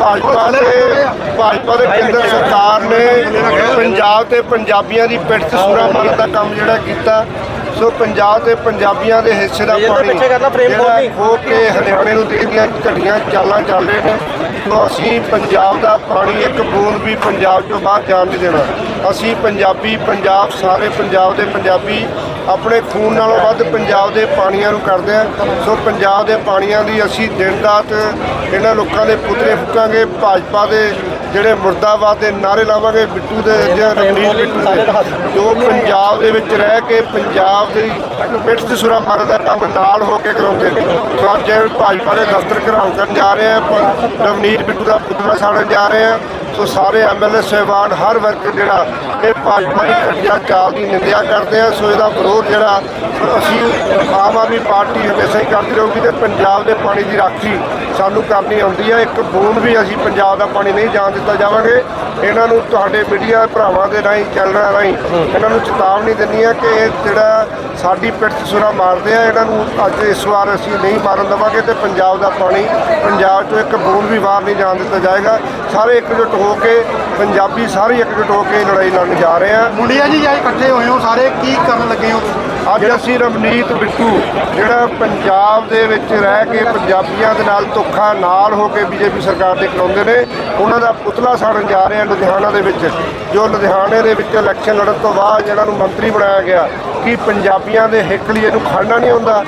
ਭਾਜਪਾ ਦੇ ਭਾਜਪਾ ਦੇ ਕੇਂਦਰ ਸਰਕਾਰ ਨੇ ਪੰਜਾਬ ਤੇ ਪੰਜਾਬੀਆਂ ਦੀ ਪਿੱਠ ਸੂਰਾ ਮਾਰਨ ਦਾ ਕੰਮ ਜਿਹੜਾ ਕੀਤਾ ਸੋ ਪੰਜਾਬ ਤੇ ਪੰਜਾਬੀਆਂ ਦੇ ਹਿੱਸੇ ਦਾ ਪਾਣੀ ਜਿਹੜਾ ਖੋ ਕੇ ਹਰਿਆਣੇ ਨੂੰ ਦੇ ਦੀਆਂ ਘਟੀਆਂ ਚਾਲਾਂ ਚੱਲ ਰਹੇ ਨੇ। ਸੋ ਅਸੀਂ ਪੰਜਾਬ ਦਾ ਪਾਣੀ ਇੱਕ ਬੂੰਦ ਵੀ ਪੰਜਾਬ ਤੋਂ ਬਾਹਰ ਜਾਣ ਨਹੀਂ ਦੇਣਾ। ਅਸੀਂ ਪੰਜਾਬੀ ਪੰਜਾਬ ਸਾਰੇ ਪੰਜਾਬ ਦੇ ਪੰਜਾਬੀ ਆਪਣੇ ਖੂਨ ਨਾਲੋਂ ਵੱਧ ਪੰਜਾਬ ਦੇ ਪਾਣੀਆਂ ਨੂੰ ਕਰਦੇ ਆ। ਸੋ ਪੰਜਾਬ ਦੇ ਪਾਣੀਆਂ ਦੀ ਅਸੀਂ ਦਿਨ ਰਾਤ ਇਹਨਾਂ ਲੋਕਾਂ ਦੇ ਪੁਤਲੇ ਫੁੱਕਾਂਗੇ। ਭਾਜਪਾ ਦੇ ਜਿਹੜੇ ਮੁਰਦਾਬਾਦ ਦੇ ਨਾਰੇ ਲਾਵਾਂਗੇ, ਬਿੱਟੂ ਦੇ ਜਾਂ ਰਣਜੀਤ ਬਿੱਟੂ ਦੇ। ਜੋ ਪੰਜਾਬ ਦੇ ਵਿੱਚ ਰਹਿ ਕੇ ਪੰਜਾਬ ਦੀ ਪਿੱਠ ਤੇ ਸੁਰਾ ਮਾਰਨ ਦਾ ਕੰਮ ਨਾਲ ਹੋ ਕੇ ਕਰਾਉਂਦੇ ਨੇ। ਸੋ ਅੱਜ ਭਾਜਪਾ ਦੇ ਦਫ਼ਤਰ ਘਰਾਓ ਕਰਨ ਜਾ ਰਹੇ ਆ ਪ- ਰਵਨੀਤ ਬਿੱਟੂ ਦਾ ਪੁਤਲਾ ਸਾੜਨ ਜਾ ਰਹੇ ਆ। ਸੋ ਸਾਰੇ ਐਮਐਲਏ ਸਹਿਬਾਨ ਹਰ ਵਰਗ ਜਿਹੜਾ ਇਹ ਭਾਜਪਾ ਦੀ ਘਟੀਆ ਚਾਲ ਦੀ ਨਿੰਦਿਆ ਕਰਦੇ ਆ। ਸੋ ਇਹਦਾ ਵਿਰੋਧ ਜਿਹੜਾ ਅਸੀਂ ਆਮ ਆਦਮੀ ਪਾਰਟੀ ਹਮੇਸ਼ਾ ਹੀ ਕਰਦੀ ਰਹੂਗੀ ਤੇ ਪੰਜਾਬ ਦੇ ਪਾਣੀ ਦੀ ਰਾਖੀ ਸਾਨੂੰ ਕਰਨੀ ਆਉਂਦੀ ਹੈ ਇੱਕ ਬੂੰਦ ਵੀ ਅਸੀਂ ਪੰਜਾਬ ਦਾ ਪਾਣੀ ਨਹੀਂ ਜਾਣ ਦਿੱਤਾ ਜਾਵਾਂਗੇ। ਇਹਨਾਂ ਨੂੰ ਤੁਹਾਡੇ ਮੀਡੀਆ ਭਰਾਵਾਂ ਦੇ ਰਾਹੀਂ, ਚੈਨਲਾਂ ਰਾਹੀਂ ਇਹਨਾਂ ਨੂੰ ਚੇਤਾਵਨੀ ਦਿੰਨੀ ਹੈ ਕਿ ਇਹ ਜਿਹੜਾ ਸਾਡੀ ਪਿੱਠ 'ਚ ਸੁਰਾ ਮਾਰਦੇ ਆ, ਇਹਨਾਂ ਨੂੰ ਅੱਜ ਇਸ ਵਾਰ ਅਸੀਂ ਨਹੀਂ ਮਾਰਨ ਦੇਵਾਂਗੇ ਤੇ ਪੰਜਾਬ ਦਾ ਪਾਣੀ, ਪੰਜਾਬ 'ਚੋਂ ਇੱਕ ਬੂੰਦ ਵੀ ਬਾਹਰ ਨਹੀਂ ਜਾਣ ਦਿੱਤਾ ਜਾਏਗਾ। ਸਾਰੇ ਇਕਜੁੱਟ ਹੋ ਕੇ, ਪੰਜਾਬੀ ਸਾਰੇ ਇਕਜੁੱਟ ਹੋ ਕੇ ਲੜਾਈ ਲੜਨ ਜਾ ਰਹੇ ਆ। ਮੁੰਡਿਆ ਜੀ, ਜਾਂ ਇਕੱਠੇ ਹੋਏ ਹੋ, ਸਾਰੇ ਕੀ ਕਰਨ ਲੱਗੇ ਹੋ? ਅੱਜ ਅਸੀਂ ਰਵਨੀਤ ਬਿੱਟੂ, ਜਿਹੜਾ ਪੰਜਾਬ ਦੇ ਵਿੱਚ ਰਹਿ ਕੇ ਪੰਜਾਬੀਆਂ ਦੇ ਨਾਲ ਧੋਖਾ ਨਾਲ ਹੋ ਕੇ ਬੀਜੇਪੀ ਸਰਕਾਰ ਦੇ ਕਰਾਉਂਦੇ ਨੇ, ਉਹਨਾਂ ਦਾ ਪੁਤਲਾ ਸਾੜਨ ਜਾ ਰਹੇ ਆ ਲੁਧਿਆਣਾ ਦੇ ਵਿੱਚ, ਜੋ ਲੁਧਿਆਣੇ ਦੇ ਵਿੱਚ ਇਲੈਕਸ਼ਨ ਲੜਨ ਤੋਂ ਬਾਅਦ ਜਿਹੜਾ ਨੂੰ ਮੰਤਰੀ ਬਣਾਇਆ ਗਿਆ, ਕਿ ਪੰਜਾਬੀਆਂ ਦੇ ਹਿੱਕ ਲਈ ਇਹਨੂੰ ਖੜਨਾ ਨਹੀਂ ਹੁੰਦਾ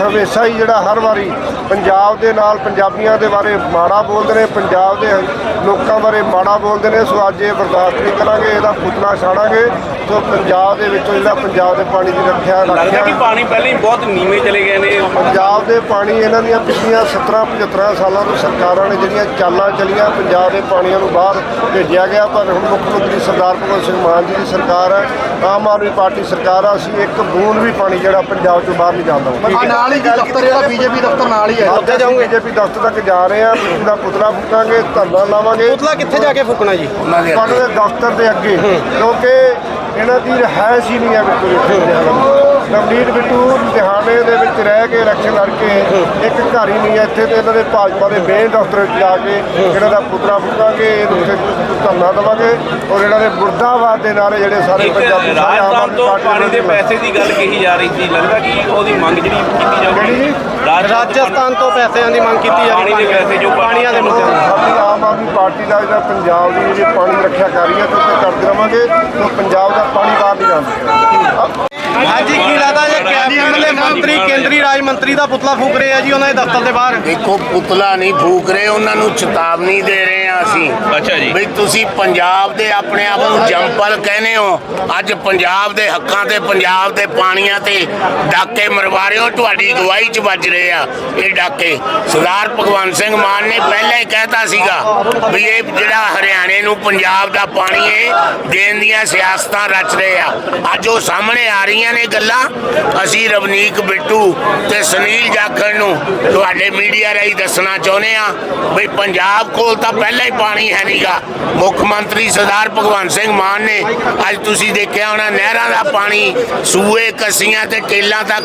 ਹਮੇਸ਼ਾ ਹੀ ਜਿਹੜਾ ਹਰ ਵਾਰੀ ਪੰਜਾਬ ਦੇ ਨਾਲ ਪੰਜਾਬੀਆਂ ਦੇ ਬਾਰੇ ਮਾੜਾ ਬੋਲਦੇ ਨੇ, ਪੰਜਾਬ ਦੇ ਲੋਕਾਂ ਬਾਰੇ ਮਾੜਾ ਬੋਲਦੇ ਨੇ, ਸੋ ਅੱਜ ਇਹ ਬਰਦਾਸ਼ਤ ਨਹੀਂ ਕਰਾਂਗੇ, ਇਹਦਾ ਪੁਤਲਾ ਸਾੜਾਂਗੇ। ਸੋ ਪੰਜਾਬ ਦੇ ਵਿੱਚੋਂ ਜਿਹੜਾ ਪੰਜਾਬ ਦੇ ਪਾਣੀ ਦੀ ਰੱਖਿਆ ਲੱਗਦਾ ਕਿ ਰੱਖਿਆ। ਪਾਣੀ ਪਹਿਲਾਂ ਹੀ ਬਹੁਤ ਨੀਵੇਂ ਚਲੇ ਗਏ ਨੇ। ਪੰਜਾਬ ਦੇ ਪਾਣੀ ਇਹਨਾਂ ਦੀਆਂ ਪਿਛਲੀਆਂ 17 75 ਸਾਲਾਂ ਤੋਂ ਸਰਕਾਰਾਂ ਨੇ ਜਿਹੜੀਆਂ ਚਾਲਾਂ ਚੱਲੀਆਂ ਪੰਜਾਬ ਦੇ ਪਾਣੀਆਂ ਨੂੰ ਬਾਹਰ ਭੇਜਿਆ ਗਿਆ। ਪਰ ਹੁਣ ਮੁੱਖ ਮੰਤਰੀ ਸਰਦਾਰ ਭਗਵੰਤ ਸਿੰਘ ਮਾਨ ਜੀ ਦੀ ਸਰਕਾਰ ਹੈ ਆਮ ਆਦਮੀ ਪਾਰਟੀ ਸਰਕਾਰ ਆ ਅਸੀਂ ਇੱਕ ਬੂੰਦ ਵੀ ਪਾਣੀ ਜਿਹੜਾ ਪੰਜਾਬ ਤੋਂ ਬਾਹਰ ਨਹੀਂ ਜਾਣ ਦਵਾਂਗੇ। ਆ ਨਾਲ ਹੀ ਜੀ ਦਫ਼ਤਰ ਜਿਹੜਾ ਬੀਜੇਪੀ ਦਫ਼ਤਰ ਨਾਲ ਹੀ ਹੈ। ਉੱਥੇ ਜਾਓਗੇ ਬੀਜੇਪੀ ਦਫ਼ਤਰ ਤੱਕ ਜਾ ਰਹੇ ਆ ਦਾ ਪੁਤਲਾ ਫੂਕਾਂਗੇ ਧਰਨਾ ਲਾਵਾਂਗੇ। ਪੁਤਲਾ ਕਿੱਥੇ ਜਾ ਕੇ ਫੁੱਕਣਾ ਜੀ? ਦੇ ਦਫ਼ਤਰ ਦੇ ਅੱਗੇ। ਕਿਉਂਕਿ ਇਹਨਾਂ ਦੀ ਰਹਿائਸ਼ ਹੀ ਨਹੀਂ ਹੈ ਬਿਲਕੁਲ ਇੱਥੇ ਨਵਨੀਤ ਬਿੱਟੂ ਲੁਧਿਆਣੇ ਦੇ ਵਿੱਚ ਰਹਿ ਕੇ ਇਲੈਕਸ਼ਨ ਲੜ ਕੇ ਇੱਕ ਘਰ ਹੀ ਨਹੀਂ ਹੈ ਇੱਥੇ ਤੇ ਇਹਨਾਂ ਦੇ ਭਾਜਪਾ ਦੇ ਮੇਨ ਦਫ਼ਤਰ ਵਿੱਚ ਜਾ ਕੇ ਇਹਨਾਂ ਦਾ ਪੁਤਲਾ ਫੂਕਾਂਗੇ ਇਹਨੂੰ ਧਰਨਾ ਦੇਵਾਂਗੇ ਔਰ ਇਹਨਾਂ ਦੇ ਮੁਰਦਾਬਾਦ ਦੇ ਨਾਰੇ ਜਿਹੜੇ ਸਾਰੇ ਪੰਜਾਬੀ ਸਾਰੇ ਆਮ ਰਾਜਸਥਾਨ ਆਦਮੀ ਤੋਂ ਪਾਰਟੀ ਪਾਣੀ ਦੇ ਪੈਸੇ ਦੀ ਗੱਲ ਕਹੀ ਜਾ ਰਹੀ ਸੀ। ਲੱਗਦਾ ਕਿ ਉਹਦੀ ਮੰਗ ਜਿਹੜੀ ਕੀਤੀ? ਜਾਊਗੀ। ਰਾਜਸਥਾਨ ਤੋਂ ਪੈਸਿਆਂ ਦੀ ਮੰਗ ਕੀਤੀ ਜਾ ਰਹੀ ਪਾਣੀ ਦੇ ਪੈਸੇ ਜੋ ਪਾਣੀਆਂ ਦੇ ਮੁੱਦੇ ਆਮ ਆਦਮੀ ਪਾਰਟੀ ਦਾ ਜਿਹੜਾ ਪੰਜਾਬ ਦੀ ਜਿਹੜੀ ਪਾਣੀ ਰੱਖਿਆ ਕਰ ਰਹੀ ਹੈ ਤੇ ਕਰਦੇ ਰਵਾਂਗੇ ਤੇ ਪੰਜਾਬ ਦਾ ਪਾਣੀ ਬਾਹਰ ਨਹੀਂ ਜਾਂਦਾ ਹਾਂਜੀ ਕੀ ਲੱਗਦਾ ਜੇ ਕੈਬਨਿਟ ਮੰਤਰੀ ਕੇਂਦਰੀ ਰਾਜ ਮੰਤਰੀ ਦਾ ਪੁਤਲਾ ਫੂਕ ਰਹੇ ਆ ਜੀ ਉਹਨਾਂ ਦੇ ਦਫ਼ਤਰ ਦੇ ਬਾਹਰ। ਦੇਖੋ ਪੁਤਲਾ ਨਹੀਂ ਫੂਕ ਰਹੇ ਉਹਨਾਂ ਨੂੰ ਚੇਤਾਵਨੀ ਦੇ ਰਹੇ ਆ ਅਸੀਂ। ਅੱਛਾ ਜੀ। ਵੀ ਤੁਸੀਂ ਪੰਜਾਬ ਦੇ ਆਪਣੇ ਆਪ ਨੂੰ ਜੰਪਲ ਕਹਿੰਦੇ ਹੋ। ਅੱਜ ਪੰਜਾਬ ਦੇ ਹੱਕਾਂ ਤੇ ਪੰਜਾਬ ਦੇ ਪਾਣੀਆਂ ਤੇ ਡਾਕੇ ਮਰਵਾ ਰਹੇ ਹੋ ਤੁਹਾਡੀ ਗਵਾਹੀ 'ਚ ਵੱਜ ਰਹੇ ਆ ਇਹ ਡਾਕੇ। ਸਰਦਾਰ ਭਗਵੰਤ ਸਿੰਘ ਮਾਨ ਨੇ ਪਹਿਲਾਂ ਹੀ ਕਹਿਤਾ ਸੀਗਾ ਵੀ ਇਹ ਜਿਹੜਾ ਹਰਿਆਣੇ ਨੂੰ ਪੰਜਾਬ ਦਾ ਪਾਣੀ ਹੈ ਦੇਣ ਦੀਆਂ ਸਿਆਸਤਾਂ ਰਚ ਰਹੇ ਆ। ਅੱਜ ਉਹ ਸਾਹਮਣੇ ਆ ਰਹੀਆਂ ਨੇ ਗੱਲਾਂ। ਅਸੀਂ ਰਵਨੀਕ ਬਿੱਟੂ ਤੇ ਸੁਨੀਲ ਜਾਖੜ ਨੂੰ ਤੁਹਾਡੇ ਮੀਡੀਆ ਰਾਹੀਂ ਦੱਸਣਾ ਚਾਹੁੰਦੇ ਆ ਵੀ ਪੰਜਾਬ ਕੋਲ ਤਾਂ ਪਹਿਲਾਂ ਹੀ ਪਾਣੀ ਹੈ ਨਹੀਂਗਾ ਮੁੱਖ ਮੰਤਰੀ ਸਰਦਾਰ ਭਗਵੰਤ ਸਿੰਘ ਮਾਨ ਨੇ ਅੱਜ ਤੁਸੀਂ ਦੇਖਿਆ ਹੋਣਾ ਨਹਿਰਾਂ ਦਾ ਪਾਣੀ ਸੂਏ, ਕੱਸੀਆਂ ਤੇ ਟੇਲਾਂ ਤੱਕ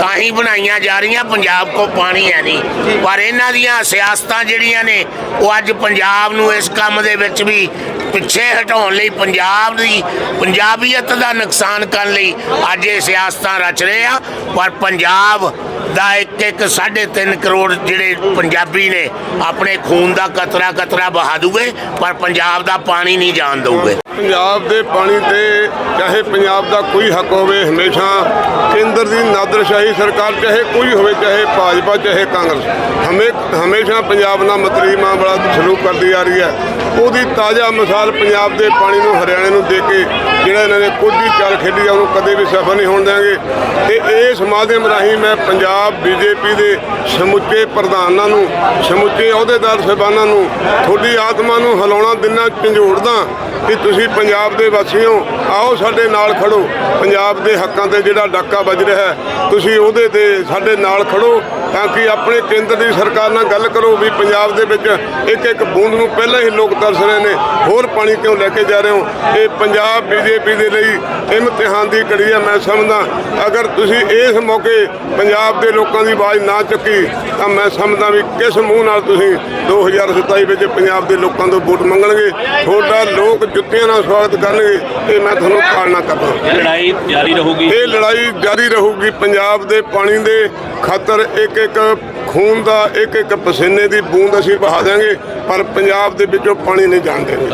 ਤਾਂ ਹੀ ਬਣਾਈਆਂ ਜਾ ਰਹੀਆਂ, ਪੰਜਾਬ ਕੋਲ ਪਾਣੀ ਹੈ ਨਹੀਂ ਪਰ ਇਹਨਾਂ ਦੀਆਂ ਸਿਆਸਤਾਂ ਜਿਹੜੀਆਂ ਨੇ, ਉਹ ਅੱਜ ਪੰਜਾਬ ਨੂੰ ਇਸ ਕੰਮ ਦੇ ਵਿੱਚ ਵੀ ਪਿੱਛੇ ਹਟਾਉਣ ਲਈ ਪੰਜਾਬ ਦੀ ਪੰਜਾਬੀਅਤ ਦਾ ਨੁਕਸਾਨ ਕਰਨ ਲਈ ਅੱਜ ਇਹ ਸਿਆਸਤਾਂ ਰਚ ਰਹੇ ਆ, ਪਰ ਪੰਜਾਬ ਦਾ ਇੱਕ ਇੱਕ 3.5 ਕਰੋੜ ਜਿਹੜੇ ਪੰਜਾਬੀ ਨੇ ਆਪਣੇ ਖੂਨ ਦਾ ਕਤਰਾ ਕਤਰਾ ਬਹਾ ਦੂਗੇ ਪਰ ਪੰਜਾਬ ਦਾ ਪਾਣੀ ਨਹੀਂ ਜਾਣ ਦਊਗੇ। ਪੰਜਾਬ ਦੇ ਪਾਣੀ ਤੇ ਚਾਹੇ ਪੰਜਾਬ ਦਾ ਕੋਈ ਹੱਕ ਹੋਵੇ ਹਮੇਸ਼ਾ ਕੇਂਦਰ ਦੀ ਨਾਦਰਸ਼ਾਹੀ ਸਰਕਾਰ ਚਾਹੇ ਕੋਈ ਹੋਵੇ, ਚਾਹੇ ਭਾਜਪਾ, ਚਾਹੇ ਕਾਂਗਰਸ, ਹਮੇ, ਹਮੇਸ਼ਾ ਪੰਜਾਬ ਨਾਲ ਮਤਰੀਮਾ ਬੜਾ ਸਲੂਕ ਕਰਦੀ ਆ ਰਹੀ ਹੈ। ਉਹਦੀ ਤਾਜ਼ਾ ਮਿਸਾਲ ਪੰਜਾਬ ਦੇ ਪਾਣੀ ਨੂੰ, ਹਰਿਆਣੇ ਨੂੰ ਦੇ ਕੇ ਜਿਹੜਾ ਇਹਨਾਂ ਨੇ ਕੁਝ ਵੀ ਚਾਲ ਖੇਡੀ ਆ, ਉਹਨੂੰ ਕਦੇ ਵੀ ਸਫਲ ਨਹੀਂ ਹੋਣ ਦੇਵਾਂਗੇ ਤੇ ਇਸ ਮਾਧਿਅਮ ਰਾਹੀਂ ਮੈਂ ਪੰਜਾਬ ਬੀਜੇਪੀ ਦੇ ਸਮੁੱਚੇ ਪ੍ਰਧਾਨਾਂ ਨੂੰ, ਸਮੁੱਚੇ ਅਹੁਦੇਦਾਰ ਸਾਹਿਬਾਨਾਂ ਨੂੰ, ਤੁਹਾਡੀ ਆਤਮਾ ਨੂੰ ਹਿਲਾਉਣਾ, ਦਿਨਾਂ ਝੰਜੋੜਦਾ ਕਿ ਤੁਸੀਂ ਪੰਜਾਬ ਦੇ ਵਾਸੀਓ ਆਓ ਸਾਡੇ ਨਾਲ ਖੜੋ। ਪੰਜਾਬ ਦੇ ਹੱਕਾਂ ਤੇ ਜਿਹੜਾ ਡਾਕਾ ਵੱਜ ਰਿਹਾ ਹੈ, ਤੁਸੀਂ ਉਹਦੇ ਤੇ ਸਾਡੇ ਨਾਲ ਖੜੋ ਤਾਂ ਕਿ ਆਪਣੇ ਕੇਂਦਰ ਦੀ ਸਰਕਾਰ ਨਾਲ ਗੱਲ ਕਰੋ ਵੀ ਪੰਜਾਬ ਦੇ ਵਿੱਚ ਇੱਕ ਇੱਕ ਬੂੰਦ ਨੂੰ ਪਹਿਲਾਂ ਹੀ ਲੋਕ ਤਰਸ ਰਹੇ ਨੇ, ਹੋਰ ਪਾਣੀ ਕਿਉਂ ਲੈ ਕੇ ਜਾ ਰਹੇ ਹੋ? ਇਹ ਪੰਜਾਬ ਬੀਜੇਪੀ ਦੇ ਲਈ ਇਮਤਿਹਾਨ ਦੀ ਘੜੀ ਹੈ ਮੈਂ ਸਮਝਦਾ। ਅਗਰ ਤੁਸੀਂ ਇਸ ਮੌਕੇ ਪੰਜਾਬ ਦੇ ਲੋਕਾਂ ਦੀ ਆਵਾਜ਼ ਨਾ ਚੱਕੀ, ਤਾਂ ਮੈਂ ਸਮਝਦਾ ਵੀ ਕਿਸ ਮੂੰਹ ਨਾਲ ਤੁਸੀਂ 2027 ਵਿੱਚ ਪੰਜਾਬ ਦੇ ਲੋਕਾਂ ਤੋਂ ਵੋਟ ਮੰਗਣਗੇ। ਤੁਹਾਡਾ ਲੋਕ ਜੁੱਤੀਆਂ ਨਾਲ ਸਵਾਗਤ ਕਰਨਗੇ ਇਹ ਮੈਂ ਤੁਹਾਨੂੰ ਪਾਲਣਾ ਕਰਦਾ। ਇਹ ਲੜਾਈ ਜਾਰੀ ਰਹੂਗੀ। ਇਹ ਲੜਾਈ ਜਾਰੀ ਰਹੂਗੀ। ਪੰਜਾਬ ਦੇ ਪਾਣੀ ਦੇ ਖਾਤਰ ਇੱਕ ਇੱਕ ਖੂਨ ਦਾ ਇੱਕ ਇੱਕ ਪਸੀਨੇ ਦੀ ਬੂੰਦ ਅਸੀਂ ਬਹਾ ਦਿਆਂਗੇ ਪਰ ਪੰਜਾਬ ਦੇ ਵਿੱਚੋਂ ਪਾਣੀ ਨਹੀਂ ਜਾਣ ਦੇਣਗੇ